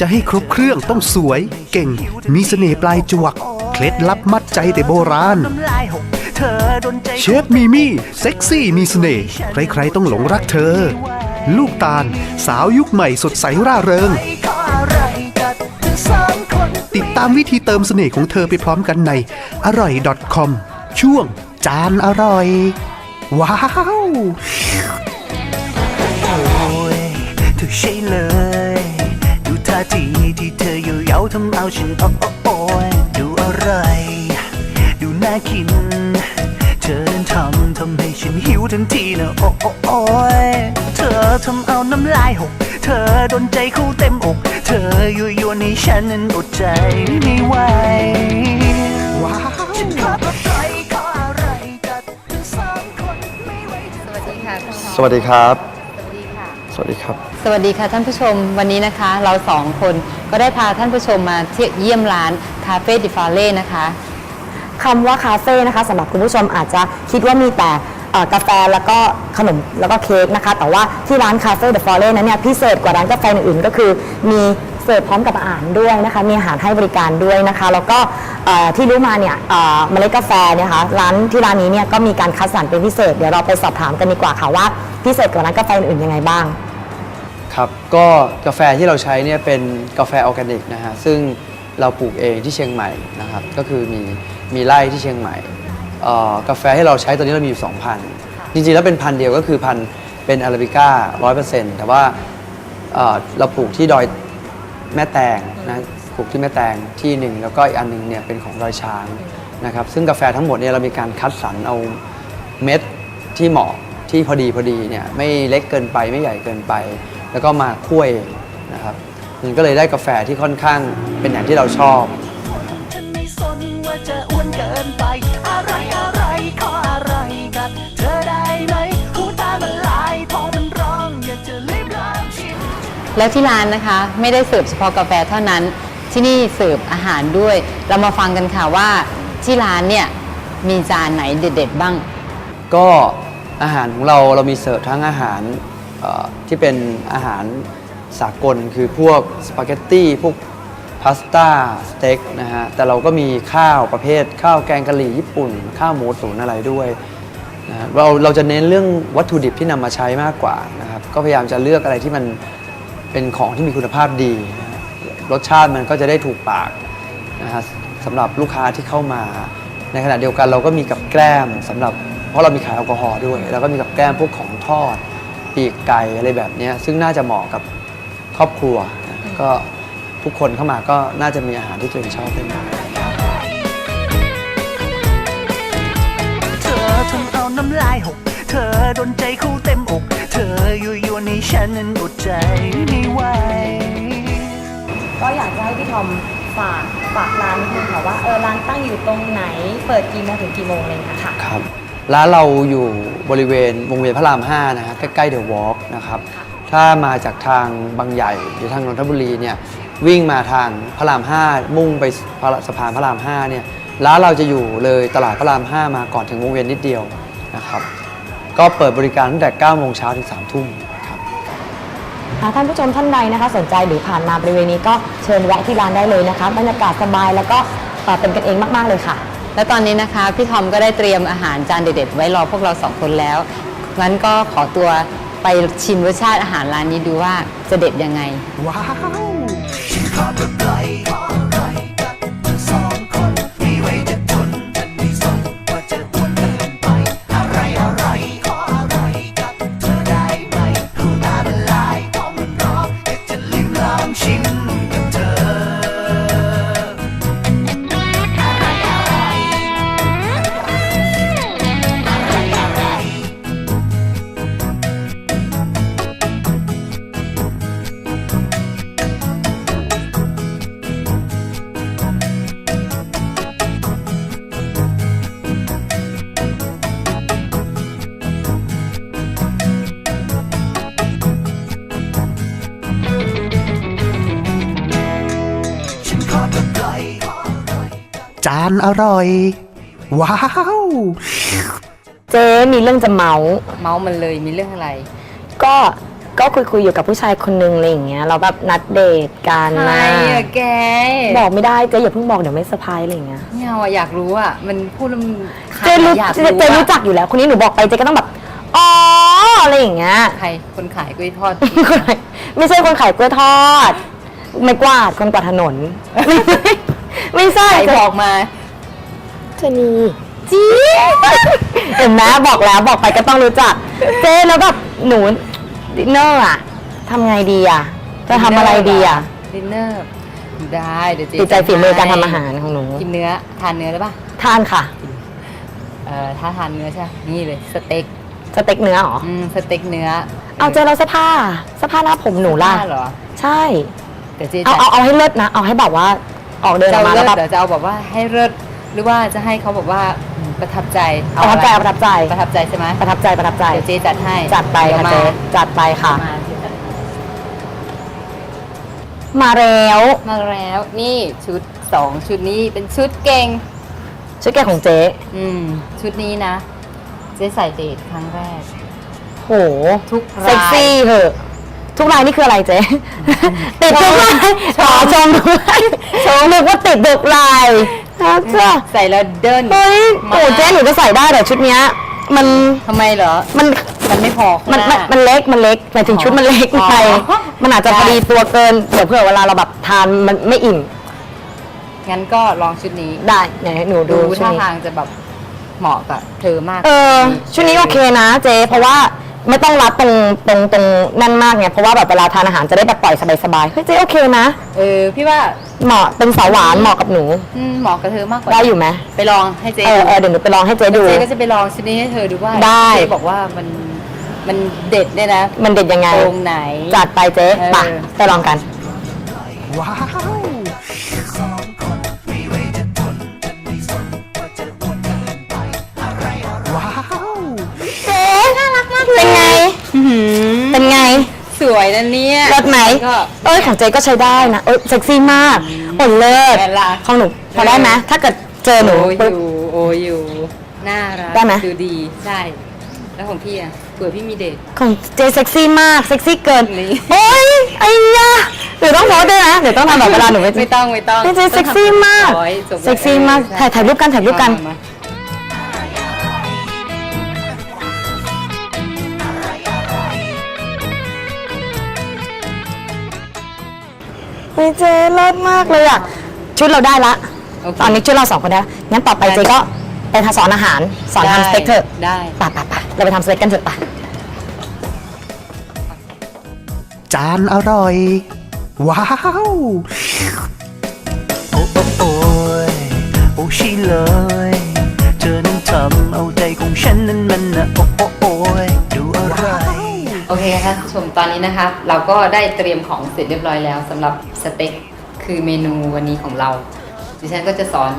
จะให้ครบเครื่องต้องสวย เก่ง มีเสน่ห์ปลายจวัก เคล็ดลับมัดใจแต่โบราณน้ำลายหกเธอโดนใจเชฟมีมี่เซ็กซี่มีเสน่ห์ใครๆต้องหลงรักเธอ ลูกตาล สาวยุคใหม่สดใสร่าเริงไม่ขออะไรกับเธอสองคนติดตามวิธีเติมเสน่ห์ของเธอไปพร้อมกันใน อร่อย .com ช่วง จานอร่อย ว้าว โอ้ยเธอใช่เลยดู ท่าทีที่เธออยู่เย้าทำเอาฉันโอ้โอ้โอ้ยดูอะไร ดูน่ากิน เธอนั้นทำทำให้ฉันหิวทันทีนะโอ้โอ้โอ้ยเธอทำเอาน้ำลายหก เธอโดนใจเขาเต็มอก เธอยั่วยวนให้ฉันนั้นอดใจไม่ไหวว้าวฉันขอปล่อยขออะไรกับเธอสองคนไม่ไหวจะสวัสดีค่ะคุณทอมสวัสดีครับ สวัสดีค่ะ สวัสดีครับ สวัสดีค่ะท่านผู้ชมวันนี้นะคะเราสองคนก็ได้พาท่านผู้ชมมาเที่ยวเยี่ยมร้านคาเฟ่ดิฟาเล่นะคะคำว่าคาเฟ่นะคะสำหรับคุณผู้ชมอาจจะคิดว่ามีแต่เอ่อกาแฟแล้วก็ขนมแล้วก็เค้กนะคะ แต่ว่าที่ร้านคาเฟ่เดอะฟอเรนั้นเนี่ยพิเศษกว่าร้านกาแฟอื่นๆก็คือมีเสิร์ฟพร้อมกับอาหารด้วยนะคะมีอาหารให้บริการด้วยนะคะ แล้วก็เอ่อที่รู้มาเนี่ยเอ่อเมล็ดกาแฟเนี่ยค่ะร้านที่ร้านนี้เนี่ยก็มีการคัดสรรเป็นพิเศษเดี๋ยวเราไปสอบถามกันดีกว่าค่ะว่าพิเศษกว่าร้านกาแฟอื่นๆยังไงบ้าง ครับก็กาแฟที่เราใช้เนี่ยเป็นกาแฟออร์แกนิกนะฮะซึ่งเราปลูกเองที่เชียงใหม่นะครับก็คือมีมีไร่ที่เชียงใหม่เอ่อกาแฟที่เราใช้ตอนนี้เรามีอยู่สองพันจริงๆแล้วเป็นพันธุ์เดียวก็คือพันธุ์เป็นอาราบิก้าร้อยเปอร์เซ็นต์แต่ว่าเอ่อเราปลูกที่ดอยแม่แตงนะปลูกที่แม่แตงที่หนึ่งแล้วก็อีกอันหนึงเนี่ยเป็นของดอยช้างนะครับซึ่งกาแฟทั้งหมดเนี่ยเรามีการคัดสรรเอาเม็ดที่เหมาะที่พอดีพอดีเนี่ยไม่เล็กเกินไปไม่ใหญ่เกินไป แล้วก็มาคั่วเองนะครับมันก็เลยได้กาแฟที่ค่อนข้างเป็นอย่างที่เราชอบฉันไม่สนว่าจะอ้วนเกินไป อะไรอะไรขออะไรกับเธอได้ไหมหูตามันลายท้องมันร้องอยากจะรีบลองชิมแล้วที่ร้านนะคะไม่ได้เสิร์ฟเฉพาะกาแฟเท่านั้น ที่นี่เสิร์ฟอาหารด้วย เรามาฟังกันค่ะว่าที่ร้านเนี่ยมีจานไหนเด็ดๆบ้าง ก็อาหารของเราเรามีเสิร์ฟทั้งอาหารเอ่อ ที่เป็นอาหารสากลคือพวกสปาเกตตี้พวกพาสต้าสเต็กนะฮะแต่เราก็มีข้าวประเภท ข้าวแกงกะหรี่ญี่ปุ่น ข้าวหมูตุ๋นอะไรด้วยนะเราเราจะเน้นเรื่องวัตถุดิบที่นำมาใช้มากกว่านะครับก็พยายามจะเลือกอะไรที่มันเป็นของที่มีคุณภาพดีนะรสชาติมันก็จะได้ถูกปากนะฮะสำหรับลูกค้าที่เข้ามา ในขณะเดียวกันเราก็มีกับแกล้มสำหรับเพราะเรามีขายแอลกอฮอล์ด้วยแล้วก็มีกับแกล้มพวกของทอด ปีกไก่อะไรแบบเนี้ยซึ่งน่าจะเหมาะกับครอบครัวนะก็ทุกคนเข้ามาก็น่าจะมีอาหารที่ตัวเองชอบได้หมดเธอทำเอาน้ำลายหก เธอโดนใจเขาเต็มอก เธอยั่วยวนให้ฉันนั้นอดใจไม่ไหว ก็อยากจะให้พี่ทอมฝากฝากร้านนิดนึงค่ะว่าเออร้านตั้งอยู่ตรงไหน เปิดกี่โมงถึงกี่โมงอะไรอย่างเงี้ยค่ะ ครับ ร้านเราอยู่บริเวณวงเวียนพระราม 5 นะฮะใกล้ๆเดอะวอล์กนะครับ ถ้ามาจากทางบางใหญ่หรือทางนนทบุรีเนี่ยวิ่งมาทางพระราม 5 มุ่งไปพระสะพานพระราม 5 เนี่ยร้านเราจะอยู่เลยตลาดพระราม 5 มาก่อนถึงวงเวียนนิดเดียวนะครับ ก็เปิดบริการตั้งแต่9โมงเช้าถึง3ทุ่มครับหากท่านผู้ชมท่านใดนะคะสนใจหรือผ่านมาบริเวณนี้ก็เชิญแวะที่ร้านได้เลยนะคะบรรยากาศสบายแล้วก็เอ่อเป็นกันเองมาก ๆ เลยค่ะ แล้วตอนนี้นะคะพี่ทอมก็ได้เตรียมอาหารจานเด็ดๆ ไว้รอพวกเราสองคนแล้วงั้นก็ขอตัวไปชิมรสชาติอาหารร้านนี้ดูว่าจะเด็ดยังไง ว้าว ฉันขอเธอปล่อยขออะไรจานอร่อย ว้าว เจ๊มีเรื่องจะเมาส์เมาส์มันเลยมีเรื่องอะไร ก็ก็คุยคุยๆอยู่กับผู้ชายคนนึงอะไรอย่างเงี้ยเราแบบนัดเดทกันใครนะอะแกบอกไม่ได้เจ๊อย่าเพิ่งบอกเดี๋ยวไม่เซอร์ไพรส์อะไรอย่างเงี้ยไม่เอาอะอยากรู้อะมันพูดแล้วมันใครเจ๊รู้อยากเจ๊เจ๊รู้จักอยู่แล้ว คนนี้หนูบอกไปเจ๊ก็ต้องแบบอ๋ออะไรอย่างเงี้ย ใครคนขายกล้วยทอด คนไหนไม่ใช่คนขายกล้วยทอด ไม่กวาดคนกวาดถนน ไม่ใช่ใครบอกมาชะนีจีเห็นไหมบอกแล้วบอกไปก็ต้องรู้จัก เจ๊แล้วแบบหนูดินเนอร์อะทำไงดีอะจะทำอะไรดีอะดินเนอร์ได้เดี๋ยวเจ๊ติดใจฝีมือการทำอาหารของหนู กินเนื้อทานเนื้อได้ปะทานค่ะ เอ่อถ้าทานเนื้อใช่ปะนี่เลยสเต็กสเต็กเนื้อเหรอ อืมสเต็กเนื้อเอาเจอเราเสื้อผ้าเสื้อผ้าหน้าผมหนูล่ะได้เหรอใช่ เดี๋ยวเจ๊เอาจัดเอาเอาให้เลิศนะ เอาให้แบบว่า ออกเดินอจะอกเอามาเลิแล้วศแบบเดี๋ยวจะเอาแบบว่าให้เลิศหรือว่าจะให้เขาแบบว่าประทับใจประทับใจอประทับใจ ประทับใจใช่ไหมประทับใจประทับใจ เดี๋ยวเจ๊จัดให้จัดไปเยวค่ะมาเจ๊จัดไปค่ะ มาเจ๊จัดให้มาแล้วมาแล้วนี่ชุดสองชุดนี้เป็นชุดเก่ง ชุดแกของเจ๊อืม ชุดนี้นะ เจ๊ใส่เดทครั้งแรก โหทุกราย เซ็กซี่เหอะ ทุกรายนี่คืออะไรเจ๊ ติดทุกรายอ๋อชมทุกรายชมนึกว่าติดทุกรายครับจ้ะใส่แล้วเดินเฮ้ยโอ้เจ๊หนูจะใส่ได้แต่ชุดเนี้ยมันทำไมเหรอ มันมันไม่พอมันข้างหมันมันเล็กมันเล็กหมายถึงชุดมันเล็กอ๋อไปมันอาจจะได้พอดีตัวเกินเดี๋ยวเผื่อเวลาเราแบบทานมันไม่อิ่มงั้นก็ลองชุดนี้ได้ไหนหนูดูดูชุดท่านี้ทางจะแบบเหมาะกับเธอมาก เออชุดนี้โอเคนะเจ๊เพราะว่า ไม่ต้องรัดตรงตรงตรงแน่นมากไงเพราะว่าแบบเวลาทานอาหารจะได้แบบปล่อยสบายๆเฮ้ยเจ๊โอเคนะเออพี่ว่าเหมาะเป็นสาวหวานเหมาะกับหนู อืมเหมาะกับเธอมากกว่าได้อยู่ไหมไปลองให้เจ๊เออเออเดี๋ยวหนูไปลองให้เจ๊ดู เจ๊ก็จะไปลองชุดนี้ให้เธอดูว่าได้ เจ๊บอกว่ามันมันเด็ดเนี่ยนะมันเด็ดยังไงตรงไหน จัดไปเจ๊เออ ไปไปลองกัน ว้าวว้ วยนะเนี่ยรถไหมก็ เอ้ยของเจ๊ก็ใช้ได้นะเอ้ยเซ็กซี่มากโอนเลิศแม่ล่ะ ของหนูพอได้ไหมถ้าเกิดเจอหนูโอ้อปุ๊บ ยู่โอ้อยู่น่ารักได้ไหม ดูดีใช่ แล้วของพี่อะเผื่อพี่มีเดท ของเจ๊เซ็กซี่มากเซ็กซี่เกินนี่ โอ้ยไอ้ยาหนูต้องโพสต์ด้วยนะเดี๋ยวต้องทำแบบเวลาหนูไปไม่ต้องไม่ต้องเจ๊เซ็กซี่มากร้อยจบลยเซ็กซี่มากถ่ายถ่ายรูปกันถ่ายรูปกัน มา มาเฮ้ยเจ๊เลิศมากเลยอะ ชุดเราได้ละ โอเค ตอนนี้ชุดเราสองคนได้ละงั้นต่อไปได้เจ๊ก็ไปทำสอนอาหาร สอนได้ทำสเต็กเถอะได้ป่ะป่ะป่ะเราไปทำสเต็กกันเถอะป่ะ จานอร่อย ว้าว โอ้โอ้โอ้ยโอ้ใช่เลย เธอนั้นทำเอาใจของฉันนั้นมันนะโอ้โอ้ เคค่ะท่านผู้ชมตอนนี้นะคะ เราก็ได้เตรียมของเสร็จเรียบร้อยแล้วสำหรับสเต็กคือเมนูวันนี้ของเราดิฉันก็จะสอน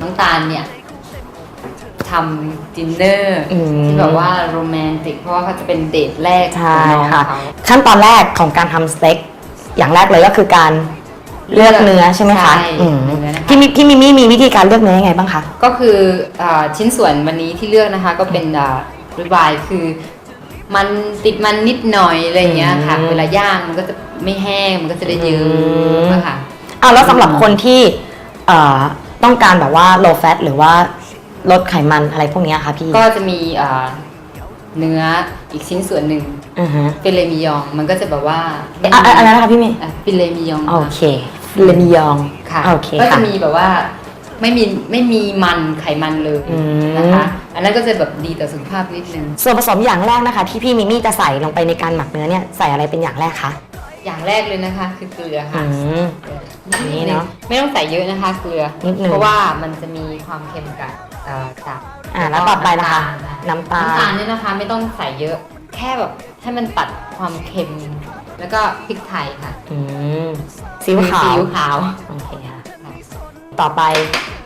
น้องตาลเนี่ยทำดินเนอร์อืม ที่แบบว่าโรแมนติก เพราะว่าเขาจะเป็นเดทแรกขอใช่งน้องค่ะ เขา ขั้นตอนแรกของการทำสเต็กอย่างแรกเลยก็คือการเลือกเนื้อใช่ไหมคะใช่อืมเนื้อนะคะ พี่มิพี่มิมี่มีวิธีการเลือกเนื้อยังไงบ้างคะ ก็คืออาชิ้นส่วนวันนี้ที่เลือกนะคะ ก็เป็นริบายคือ มันติดมันนิดหน่อยอะไรอย่างเงี้ยค่ะอืมเวลาย่างมันก็จะไม่แห้งมันก็จะได้เยอะมนะคะเอาแล้วสำหรับคนที่เอ่อต้องการแบบว่า low fat หรือว่าลดไขมันอะไรพวกเนี้ยค่ะพี่ ก็จะมีอ่าเนื้ออีกชิ้นส่วนหนึ่งอือฮะฟิเลมิยองมันก็จะแบบว่าอะอะอะไรนะคะพี่เมย์อะฟิเลมิยองโอเคเลมิยองค่ะโอเคก็ค่ะจะมีแบบว่า ไม่มีไม่มีมันไขมันเลยอืม นะคะ อันนั้นก็จะแบบดีต่อสุขภาพนิดนึง ส่วนผสมอย่างแรกนะคะ ที่พี่มิมี่จะใส่ลงไปในการหมักเนื้อเนี่ยใส่อะไรเป็นอย่างแรกคะอย่างแรกเลยนะคะ คือเกลืออืค่ะมอันนี้เนอะไม่ต้องใส่เยอะนะคะ เกลือ นิดนึง เพราะว่ามันจะมีความเค็มกับเอ่อจากอ่าแล้วต่อไปล่ะคะ น้ำตาลน้ำตาลเนี่ยนะคะ ไม่ต้องใส่เยอะ แค่แบบให้มันตัดความเค็ม แล้วก็พริกไทยค่ะอืมซีอิ๊วขาว ซีอิ๊วขาวโอเคค่ะ ต่อไป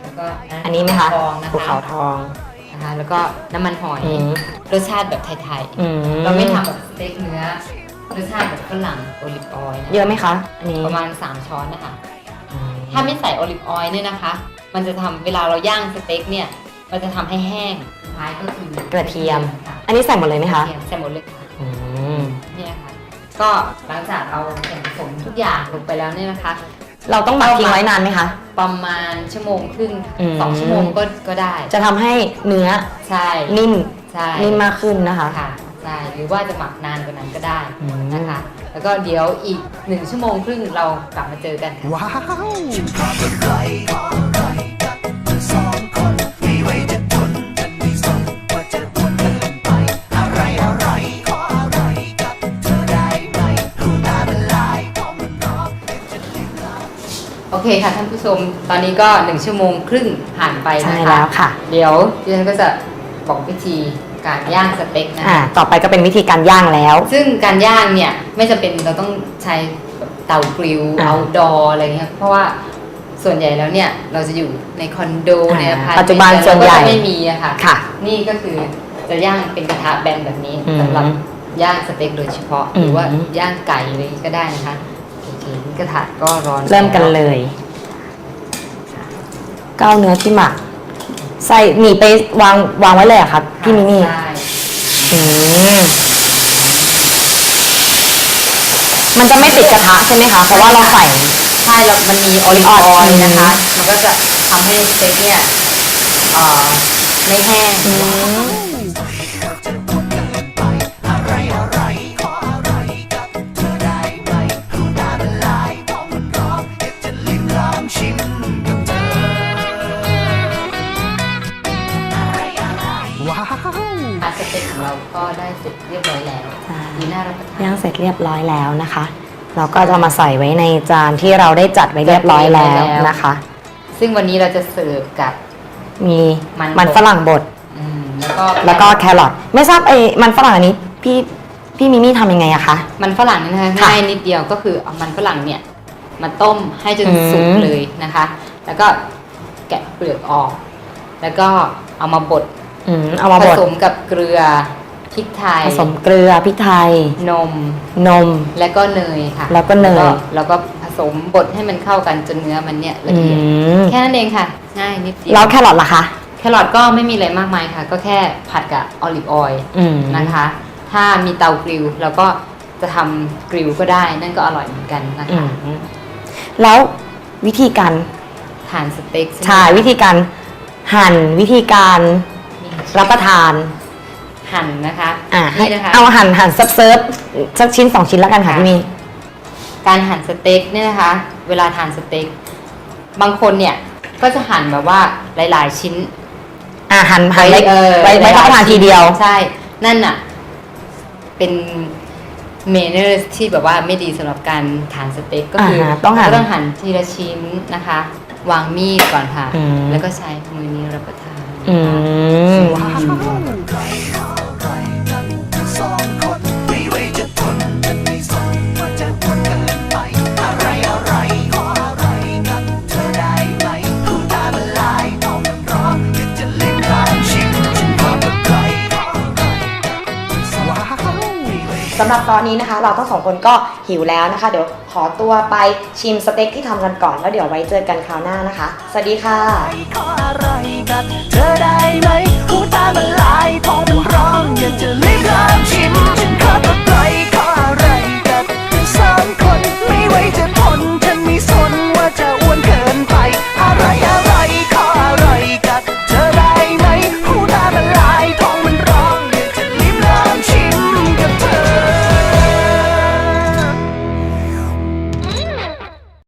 แล้วก็อันนี้ไหมคะทองนะภูเขาคะทอง นะคะ แล้วก็น้ำมันหอยอืม รสชาติแบบไทยอืมๆเราไม่ทำแบบสเต็กเนื้อรสชาติแบบฝรั่งโอลิฟออยล์นะเยอะไหมคะอันนี้ประมาณ 3 ช้อนนะคะอืมถ้าไม่ใส่โอลิฟออยล์เนี่ยนะคะ มันจะทำเวลาเราย่างสเต็กเนี่ยเราจะทำให้แห้งสุดท้ายก็คือกระเทียม ค่ะอันนี้ใส่หมดเลยไหมกคะระเทียมใส่หมดเลยค่ะ อืม เนี่ยค่ะก็หลังจากเอาส่วนผสมทุกอย่างลงไปแล้วเนี่ยนะคะ เราต้องหมักทิ้งไว้นานไหมคะ ประมาณชั่วโมงครึ่งอืม สองชั่วโมงก็ก็ได้จะทำให้เนื้อใช่นิ่มใช่นิ่มมากขึ้นนะคะ ค่ะใช่หรือว่าจะหมักนานกว่านั้นก็ได้อืม นะคะ แล้วก็เดี๋ยวอีกหนึ่งชั่วโมงครึ่งเรากลับมาเจอกันค่ะ ว้าวฉันข เคค่ะท่านผู้ชม ตอนนี้ก็หนึ่งชั่วโมงครึ่งผ่านไปนะคะใช่แล้วค่ะ เดี๋ยวดิฉันก็จะบอกวิธีการย่างสเต็กนะอ่า คะต่อไปก็เป็นวิธีการย่างแล้ว ซึ่งการย่างเนี่ยไม่จำเป็นเราต้องใช้แบบเตากริลอ่า เอาดออะไรเงี้ยเพราะว่าส่วนใหญ่แล้วเนี่ยเราจะอยู่ในคอนโดอ่าในอพาร์ตปัจจุบันเมต์ส่วนใหญ่เราก็จะไม่มีอะค่ะ ค่ะ นี่ก็คือจะย่างเป็นกระทะแบนแบบนี้อืมสำหรับย่างสเต็กโดยเฉพาะ หรือว่าอืม ย่างไก่อะไรก็ได้นะคะโอเคนี่ กระทะก็ร้อนเริ่มกันแล้วเลยก็เอาเนื้อที่หมัก ใส่หนีไปวางวางไว้เลยเหรอะครับพี่มิมี่ใช่อืมมันจะไม่ติดกระทะใช่ไหมคะ เพราะว่าเราใส่ ใช่แล้วมันมีออลิฟออออลิยฟล์นะคะ มันก็จะทำให้สเต็กเนี่ยเอ่อไม่แห้ง เสร็จเรียบร้อยแล้วนะคะ เราก็จะมาใส่ไว้ในจานที่เราได้จัดไว้เรียบร้อยแล้วนะคะ ซึ่งวันนี้เราจะเสิร์ฟกับ มีมันมันฝรั่งบดอืมแล้วก็แล้วก็แครอทไม่ทราบไอ้มันฝรั่งอันนี้พี่พี่มิมี่ทำยังไงอะคะ มันฝรั่งนี่นะคะค่ะง่ายนิดเดียวก็คือเอามันฝรั่งเนี่ยมาต้มให้จนอืมสุกเลยนะคะ แล้วก็แกะเปลือกออก แล้วก็เอามาบดอืมเอามาผบดสมกับเกลือพ ริกไทย ผสมเกลือพริกไทย นม นม แล้วก็เนยค่ะแล้วก็เนย แล้วก็ผสมบดให้มันเข้ากันจนเนื้อมันเนี่ยละอืเอียดมแค่นั้นเองค่ะ ง่ายนิดเดียวแล้วแครอทล่ะคะ แครอทก็ไม่มีอะไรมากมายค่ะ ก็แค่ผัดกับออลิฟออยล์อืมนะคะ ถ้ามีเตากริลเราก็จะทำกริลก็ได้นั่นก็อร่อยเหมือนกันนะอืคะมแล้ววิธีการทานสเต็กใช่ไหมใช่วิธีการหั่นวิธีการรับประทาน หั่นนะคะอะให้นี่นะคะเอาหั่นหั่นเซิร์ฟเซิร์ฟสักชิ้นสองชิ้นแล้วกันค่ะค่ะพี่มีการหั่นสเต็กเนี่ยนะคะ เวลาทานสเต็กบางคนเนี่ยก็จะหั่นแบบว่าหลาย ๆ ชิ้นอะหั่นหั่นไว้เออไว้ไว้รับประทานทีเดียว ใช่ นั่นน่ะ เป็นเมเนอร์ที่แบบว่าไม่ดีสำหรับการทานสเต็กก็คืออ่าฮะต้องหั่นเราต้องหั่นทีละชิ้นนะคะ วางมีดก่อนค่ะ อืม แล้วก็ใช้มือนี้รับประทานอืมส หรับตอนนี้นะคะ เราทั้งสองคนก็หิวแล้วนะคะ เดี๋ยวขอตัวไปชิมสเต็กที่ทำกันก่อน แล้วเดี๋ยวไว้เจอกันคราวหน้านะคะ สวัสดีค่ะหูตามันลายพอมันร้องอยากจะลิ้มลองชิมฉันขอตัวไป